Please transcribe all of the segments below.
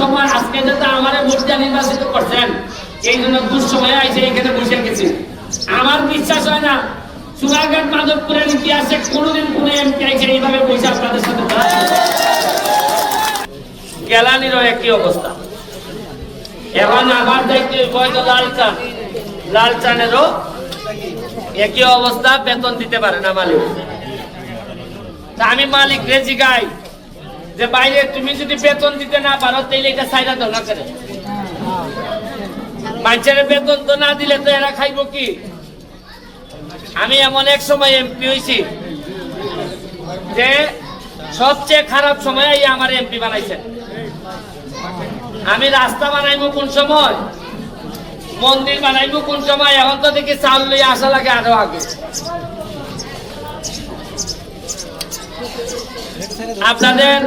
সময় আজকে যাতে আমারে দিয়ে নির্বাচিত করছেন, এই জন্য দুঃসময়ে আইসে এখানে বসে গেছি। আমার বিশ্বাস হয় না সুগারঘাট মাধবপুরের ইতিহাসে কোনোদিন কোনো এমপি আইসে এইভাবে বসে আপনাদের সাথে গেলানিরও একই অবস্থা। এখন আমার দায়িত্ব হয়তো লাল চান। লাল চানেরও একই অবস্থা, বেতন দিতে পারে না মালিক। আমি মালিক রেজি গাই। যে বাইরে তুমি যদি বেতন দিতে না পারো তাহলে এটা দাও না করে মানুষের বেতন তো না দিলে তো এরা খাইব কি? আমি এমন এক সময় এমপি হয়েছি যে সবচেয়ে খারাপ সময় এই আমার এমপি বানাইছেন। আমি রাস্তা বানাইবো কোন সময়? মন্দির বানাইবো কোন সময়? এখন তো দেখি চাল লইয়া আসা লাগে আরও আগে। আপনাদের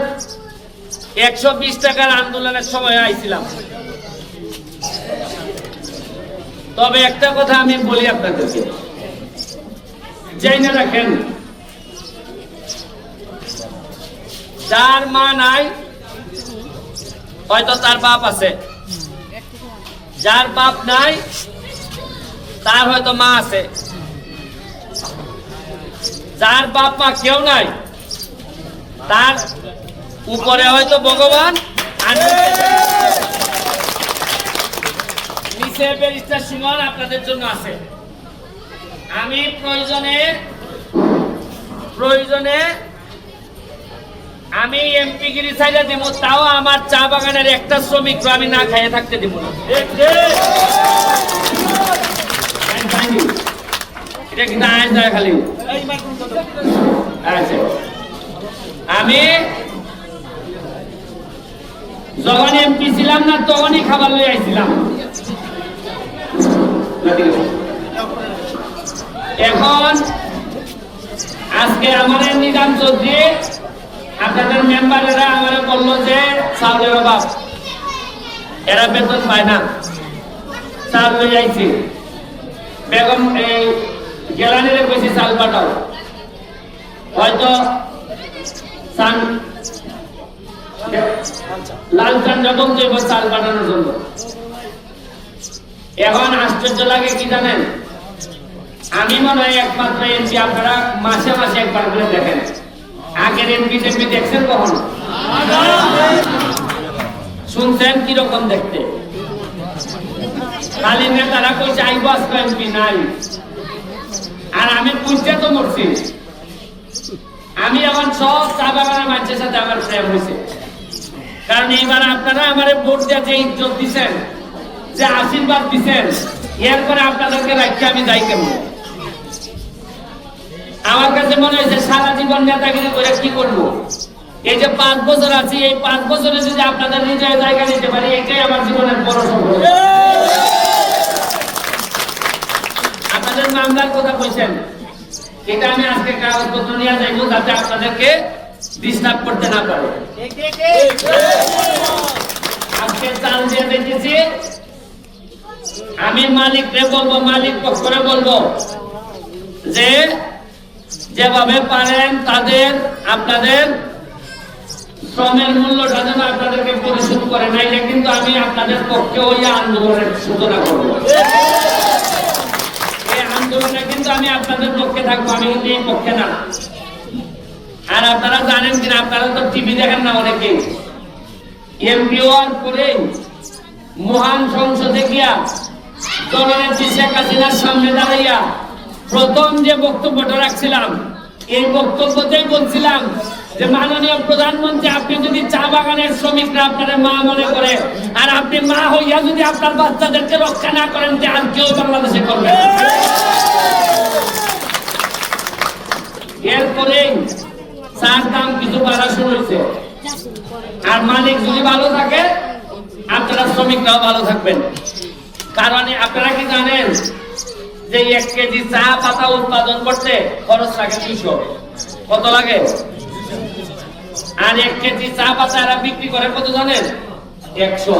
একশো বিশ টাকার আন্দোলনের সময় আইছিলাম। তবে একটা কথা আমি বলি আপনাদেরকে। জেনে রাখেন, যার মা নাই, হয়তো তার বাপ আছে। যার বাপ নাই, তার হয়তো মা আছে। যার বাপ মা কেউ নাই তার উপরে হয়তো ভগবান আর নিচে ব্যারিস্টার সুমন আপনাদের জন্য আছে। আমি প্রয়োজনে প্রয়োজনে আমি এমপি গিরি সাইডে দিব তাও আমার চা বাগানের একটা শ্রমিক আমি না খাইয়ে থাকতে দিব না। এটা কিন্তু দেয় খালি। আচ্ছা। আমি যখন এমপি ছিলাম না, তখনই খাবার লই আইছিলাম। এখন আজকে আমাদের নিজাম চৌধুরী, আপনাদের মেম্বারেরা আমার বলল যে চাউলের অভাব, এরা বেতন পায় না। চাল লই আইছি। বেগম, এই গেলানিরে কইছি চাল পাঠাও। হয়তো লাল চান যখন চাল পাঠানোর জন্য। এখন আশ্চর্য লাগে কি জানেন? আমি মনে হয় একমাত্র এমপি, আপনারা মাসে মাসে একবার করে দেখেন। আগের এমপি টেমপি দেখছেন কখন? শুনছেন কীরকম দেখতে? খালি নেতারা কইছে, আইব এমপি, নাই। আর আমি বুঝতে তো এখন সব চা বাগানের মানুষের সাথে আমার প্রেম হয়েছে। কারণ এইবার আপনারা আমার ভোট দিয়ে যে ইজ্জত দিচ্ছেন যে আশীর্বাদ দিচ্ছেন এরপরে আপনাদেরকে রাখতে আমি যাই কেমন? আমার কাছে মনে হয়েছে সারা জীবন নেতাগিরি করে কি করব? এই যে পাঁচ বছর আছি, এই পাঁচ বছরে যদি আপনাদের নিজের জায়গা নিতে পারি, এটাই আমার জীবনের বড় সফল। আপনাদের মামলার কথা কইছেন এটা আমি আজকে কাগজপত্র নিয়ে যাতে আপনাদেরকে ডিস্টার্ব করতে না পারে। আজকে চাল দিয়ে দেখেছি। আমি বলব, মালিক পক্ষরে বলব যে, যেভাবে পারেন তাদের, আপনাদের শ্রমের মূল্যটা যেন আপনাদেরকে পরিশোধ করে, নাইলে কিন্তু আমি আপনাদের পক্ষে ওই আন্দোলনের সূচনা করব। এই কিন্তু আমি আপনাদের পক্ষে থাকব, আমি কিন্তু এই পক্ষে না। আর আপনারা জানেন কিনা, আপনারা তো টিভি দেখেন না অনেকেই এমপি হওয়ার পরে মহান সংসদে গিয়া জননেত্রী শেখ হাসিনার সামনে দাঁড়াইয়া প্রথম যে বক্তব্যটা রাখছিলাম, এই বক্তব্যতেই বলছিলাম যে মাননীয় প্রধানমন্ত্রী, আপনি যদি চা বাগানের শ্রমিকরা আপনার মা মনে করে, আর আপনি মা হইয়া যদি আপনার বাচ্চাদেরকে রক্ষা না করেন যে আর কেউ বাংলাদেশে করবে না। এরপরেই চার দাম কিছু বাড়া শুরু হয়েছে আর মালিক যদি ভালো থাকে? আপনারা শ্রমিকরাও ভালো থাকবেন। কারণ আপনারা কি জানেন যে এক কেজি চা পাতা উৎপাদন করতে খরচ লাগে দুইশো? কত লাগে? আর এক কেজি চা পাতা এরা বিক্রি করে কত জানেন? একশো।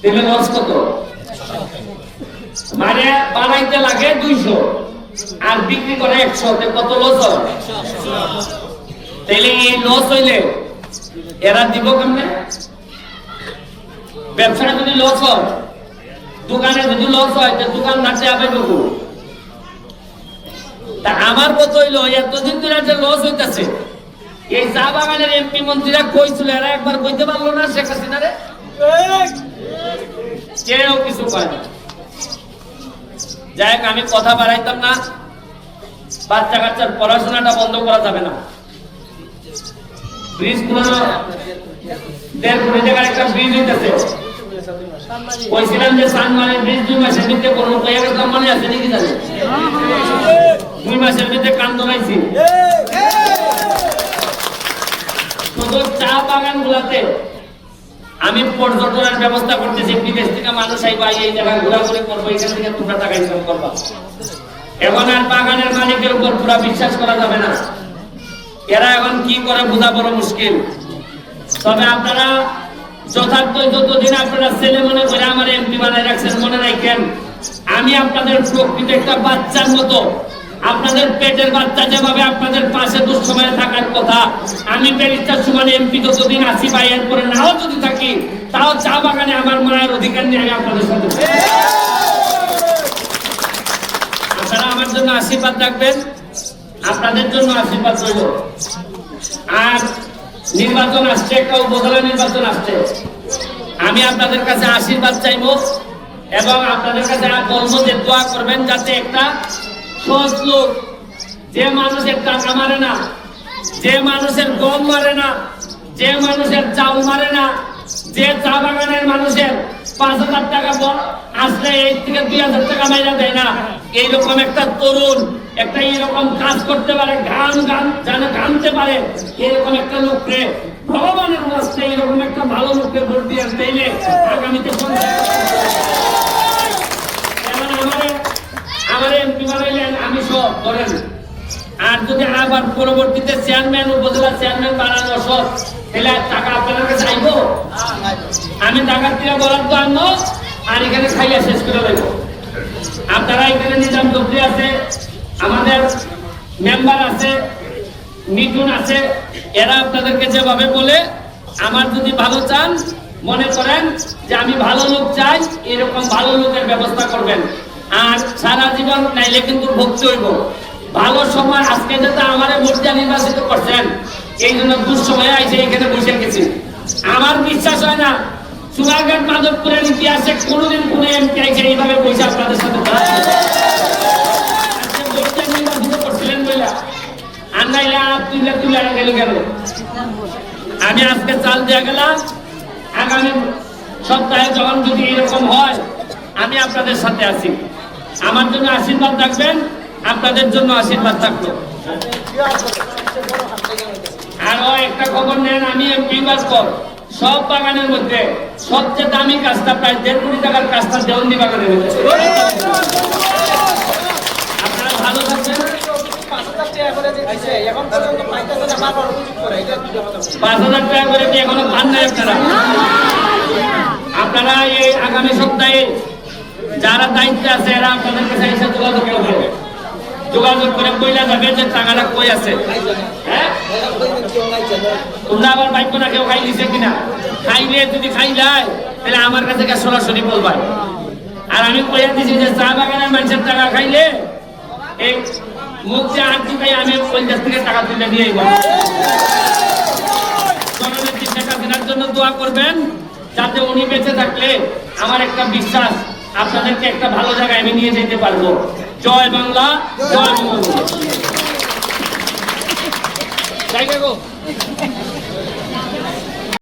তেলে লস কত? মানে বানাইতে লাগে দুইশো, আর বিক্রি করে একশো কত লস হয়? তাইলে এই লস হইলে এরা দিব কেমনে? ব্যবসায় যদি লস হয়, দোকানে যদি লস হয়, তো দোকান নাচে আবে বহু তা আমার কত হইল, এতদিন ধরে যে লস হইতাছে, এই চা বাগানের এমপি মন্ত্রীরা কইছিল, এরা একবার কইতে পারল না শেখ হাসিনারে কেউ কিছু না। যাই আমি কথা বাড়াইতাম না। বাচ্চা কাচ্চার পড়াশোনাটা বন্ধ করা যাবে না। ব্রিজ পুরো দেড় কোটি টাকার একটা ব্রিজ হইতেছে। কইছিলাম যে সানমানের ব্রিজ দুই মাসের মধ্যে কোনো কয়েক কোম্পানি আছে নাকি জানে দুই মাসের মধ্যে কান দমাইছি শুধু চা বাগান গুলাতে আমি পর্যটনের ব্যবস্থা করতেছি, বিদেশ থেকে মানুষ আইবা এই জায়গায় ঘোরাঘুরি করব, এখান থেকে তোমরা টাকা ইনকাম করবা। এখন আর বাগানের মালিকের উপর পুরা বিশ্বাস করা যাবে না। এরা এখন কি করে বোঝা বড় মুশকিল? তবে আপনারা যথার্থ যতদিন আপনারা ছেলে মনে করে আমার এমপি বানায় রাখছেন, মনে রাখেন, আমি আপনাদের প্রকৃত একটা বাচ্চার মতো, আপনাদের পেটের বাচ্চা যেভাবে আপনাদের পাশে দুঃসময়ে থাকার কথা, আমি ব্যারিস্টার সুমান এমপি যতদিন আসি পাই এরপরে নাও যদি থাকি, তাও চা বাগানে আমার মায়ের অধিকার নিয়ে আমি আপনাদের সাথে আপনারা আমার জন্য আশীর্বাদ রাখবেন। আপনাদের জন্য আশীর্বাদ রইল। আর নির্বাচন আসছে, একটা উপজেলা নির্বাচন আসছে। আমি আপনাদের কাছে আশীর্বাদ চাইব এবং আপনাদের কাছে বলব যে দোয়া করবেন যাতে একটা সহজ লোক, যে মানুষের টাকা মারে না, যে মানুষের গম মারে না, যে মানুষের চাল মারে না, যে চা বাগানের মানুষের পাঁচ হাজার টাকা আসলে এই থেকে দুই হাজার টাকা মাইরা দেয় না। এইরকম একটা তরুণ একটা এরকম কাজ করতে পারে, গান গান জানে গানতে পারে, এরকম একটা লোককে, ভগবানের রাস্তায় এরকম একটা ভালো লোককে ভোট দিয়ে দিলে আগামীতে আমি সব আর যদি পরবর্তীতে চেয়ারম্যান বানানো সব টাকা আমি আর এখানে শেষ করে আপনারা এখানে নিজাম চৌধুরী আছে আমাদের মেম্বার আছে, মিঠুন আছে, এরা আপনাদেরকে যেভাবে বলে, আমার যদি ভালো চান, মনে করেন যে আমি ভালো লোক চাই, এরকম ভালো লোকের ব্যবস্থা করবেন। আর সারা জীবন নাইলে কিন্তু ভক্তি হইব। ভালো সময়, আজকে যাতে আমারে দিয়ে নির্বাচিত করছেন, এই জন্য দুঃসময়ে আইসে এখানে বসে গেছি। আমার বিশ্বাস হয় না সুগারঘাট মাধবপুরের ইতিহাসে কোনোদিন কোনো এমপি আইসে এইভাবে বসে আপনাদের সাথে কথা বলে। আজকে ভোট দিয়ে নির্বাচিত করছিলেন বইলা আর নাইলে আর আমি আজকে চাল দিয়ে গেলাম, আগামী সপ্তাহে যখন যদি এরকম হয়, আমি আপনাদের সাথে আছি। আমার জন্য আশীর্বাদ রাখবেন, আপনাদের জন্য আশীর্বাদ থাকল। আরও একটা খবর নেন, আমি এমপি পর সব বাগানের মধ্যে সবচেয়ে দামি কাজটা প্রায় দেড় কোটি টাকার কাজটা দেওয়ানি বাগানে হয়েছে আপনারা ভালো থাকবেন এখন পর্যন্ত পাইতেছে না বারবার অভিযোগ করে এটা দুটো কথা বলি। পাঁচ আপনারা। এই আগামী সপ্তাহে যারা দায়িত্বে আছে, এরা আপনাদের কাছে এসে যোগাযোগ করবে। যোগাযোগ করে কইলা যাবে যে টাকাটা কই আছে। হ্যাঁ? খাই দিছে কিনা? খাইলে যদি খাই যায়, তাহলে আমার কাছে সরাসরি বলবা। আর আমি কইয়া দিছি যে চা বাগানের মানুষের টাকা খাইলে এই মুখ যে আট দিবাই আমি পঞ্চাশ থেকে টাকা তুলে নিয়ে। জননেত্রী শেখ জন্য দোয়া করবেন? যাতে উনি বেঁচে থাকলে আমার একটা বিশ্বাস, আপনাদেরকে একটা ভালো জায়গায় আমি নিয়ে যেতে পারব। জয় বাংলা, জয় বঙ্গবন্ধু